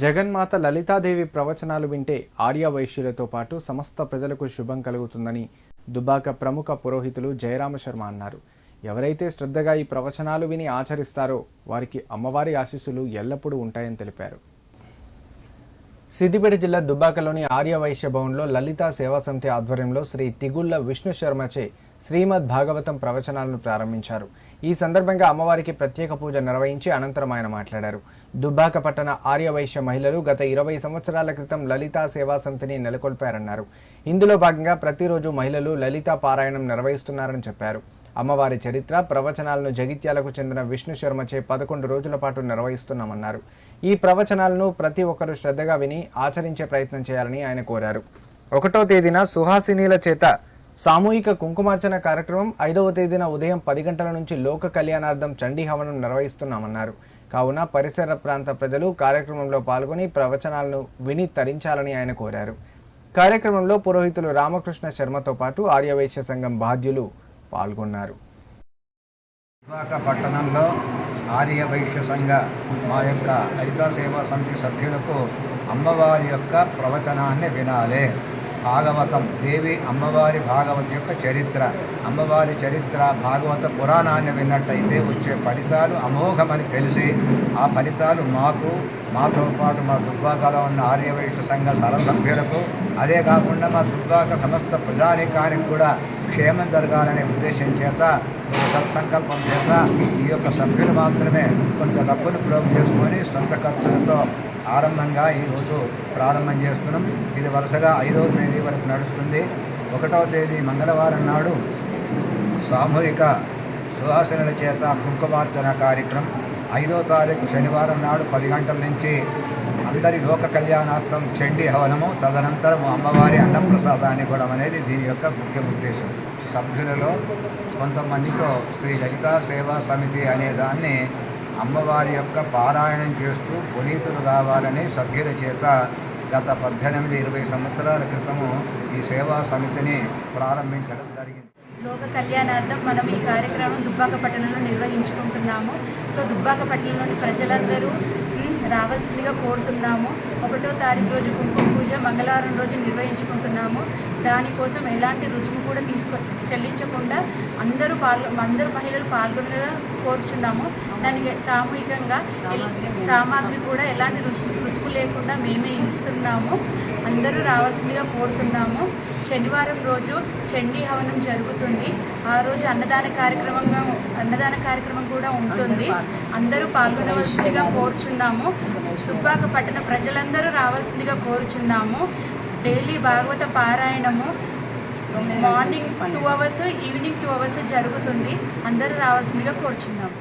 జగన్మాత లలితాదేవి ప్రవచనాలు వింటే ఆర్య వైశ్యులతో పాటు సమస్త ప్రజలకు శుభం కలుగుతుందని దుబాక ప్రముఖ పురోహితులు జయరామ శర్మ అన్నారు. ఎవరైతే శ్రద్ధగా ఈ ప్రవచనాలు విని ఆచరిస్తారో వారికి అమ్మవారి ఆశీస్సులు ఎల్లప్పుడూ ఉంటాయని తెలిపారు. సిద్దిపేట జిల్లా దుబ్బాకలోని ఆర్య వైశ్య భవన్లో లలితా సేవా సమితి ఆధ్వర్యంలో శ్రీ తిగుళ్ళ విష్ణు శర్మచే శ్రీమద్ భాగవతం ప్రవచనాలను ప్రారంభించారు. ఈ సందర్భంగా అమ్మవారికి ప్రత్యేక పూజ నిర్వహించి అనంతరం ఆయన మాట్లాడారు. దుబ్బాక పట్టణ ఆర్యవైశ్య మహిళలు గత ఇరవై సంవత్సరాల క్రితం లలితా సేవా సమితిని నెలకొల్పారన్నారు. ఇందులో భాగంగా ప్రతిరోజు మహిళలు లలితా పారాయణం నిర్వహిస్తున్నారని చెప్పారు. అమ్మవారి చరిత్ర ప్రవచనాలను జగిత్యాలకు చెందిన విష్ణు శర్మచే పదకొండు రోజుల పాటు నిర్వహిస్తున్నామన్నారు. ఈ ప్రవచనాలను ప్రతి ఒక్కరూ శ్రద్ధగా విని ఆచరించే ప్రయత్నం చేయాలని ఆయన కోరారు. ఒకటో తేదీన సుహాసినీల చేత సామూహిక కుంకుమార్చన కార్యక్రమం ఐదవ తేదీన ఉదయం పది గంటల నుంచి లోక కళ్యాణార్థం చండీ హవనం నిర్వహిస్తున్నామన్నారు. కావున పరిసర ప్రాంత ప్రజలు కార్యక్రమంలో పాల్గొని ప్రవచనాలను విని తరించాలని ఆయన కోరారు. కార్యక్రమంలో పురోహితులు రామకృష్ణ శర్మతో పాటు ఆర్యవైశ్య సంఘం బాధ్యులు పాల్గొన్నారు. పట్టణంలో ఆర్య వైశ్య సంఘ మా యొక్క హరిత సేవా సమితి సభ్యులకు అమ్మవారి యొక్క ప్రవచనాన్ని వినాలి. భాగవతం దేవి అమ్మవారి భాగవతం యొక్క చరిత్ర. అమ్మవారి చరిత్ర భాగవత పురాణాన్ని విన్నట్టయితే వచ్చే ఫలితాలు అమోఘమని తెలిసి ఆ ఫలితాలు మాకు మాతో పాటు మా దుబ్బాకలో ఉన్న ఆర్యవైశ్య సంఘ సభ్యులకు అదే కాకుండా మా దుబ్బాక సమస్త ప్రజానికానికి కూడా క్షేమం జరగాలనే ఉద్దేశం చేత సత్సంకల్పం చేత ఈ యొక్క సభ్యులు మాత్రమే కొంత డబ్బును ప్రోగ్ చేసుకొని సొంత ఖర్చులతో ఆరంభంగా ఈరోజు ప్రారంభం చేస్తున్నాం. ఇది వరుసగా ఐదవ తేదీ వరకు నడుస్తుంది. ఒకటవ తేదీ మంగళవారం నాడు సామూహిక సుహాసనుల చేత కుంకుమార్చన కార్యక్రమం. ఐదో తారీఖు శనివారం నాడు పది గంటల నుంచి అందరి లోక కళ్యాణార్థం చండీ హవనము తదనంతరం అమ్మవారి అన్నప్రసాదాన్ని ఇవ్వడం అనేది దీని యొక్క ముఖ్య ఉద్దేశం. సభ్యులలో కొంతమందితో శ్రీ లలితా సేవా సమితి అనే దాన్ని అమ్మవారి యొక్క పారాయణం చేస్తూ పునీతులు కావాలని సభ్యుల చేత గత పద్దెనిమిది ఇరవై సంవత్సరాల క్రితము ఈ సేవా సమితిని ప్రారంభించడం జరిగింది. లోక కళ్యాణార్థం మనం ఈ కార్యక్రమం దుబ్బాక పట్టణంలో నిర్వహించుకుంటున్నాము. సో దుబ్బాక పట్టణంలోని ప్రజలందరూ రావాల్సిందిగా కోరుతున్నాము. ఒకటో తారీఖు రోజు కుంకుమ పూజ మంగళవారం రోజు నిర్వహించుకుంటున్నాము. దానికోసం ఎలాంటి రుసుము కూడా తీసుకో చెల్లించకుండా అందరూ పాల్గొ అందరూ మహిళలు పాల్గొనేలా కోరుచున్నాము. దానికి సామూహికంగా సామాగ్రి కూడా ఎలాంటి రుసుము రిస్క్ లేకుండా మేమే ఇస్తున్నాము. అందరూ రావాల్సిందిగా కోరుతున్నాము. శనివారం రోజు చండీ హవనం జరుగుతుంది. ఆ రోజు అన్నదాన కార్యక్రమంగా అన్నదాన కార్యక్రమం కూడా ఉంటుంది. అందరూ పాల్గొనవలసిందిగా కోరుచున్నాము. దుబ్బాక పట్టణ ప్రజలందరూ రావాల్సిందిగా కోరుచున్నాము. డైలీ భాగవత పారాయణము morning two hours evening two hours జరుగుతుంది. అందరూ రావాల్సిందిగా కోరుచున్నాము.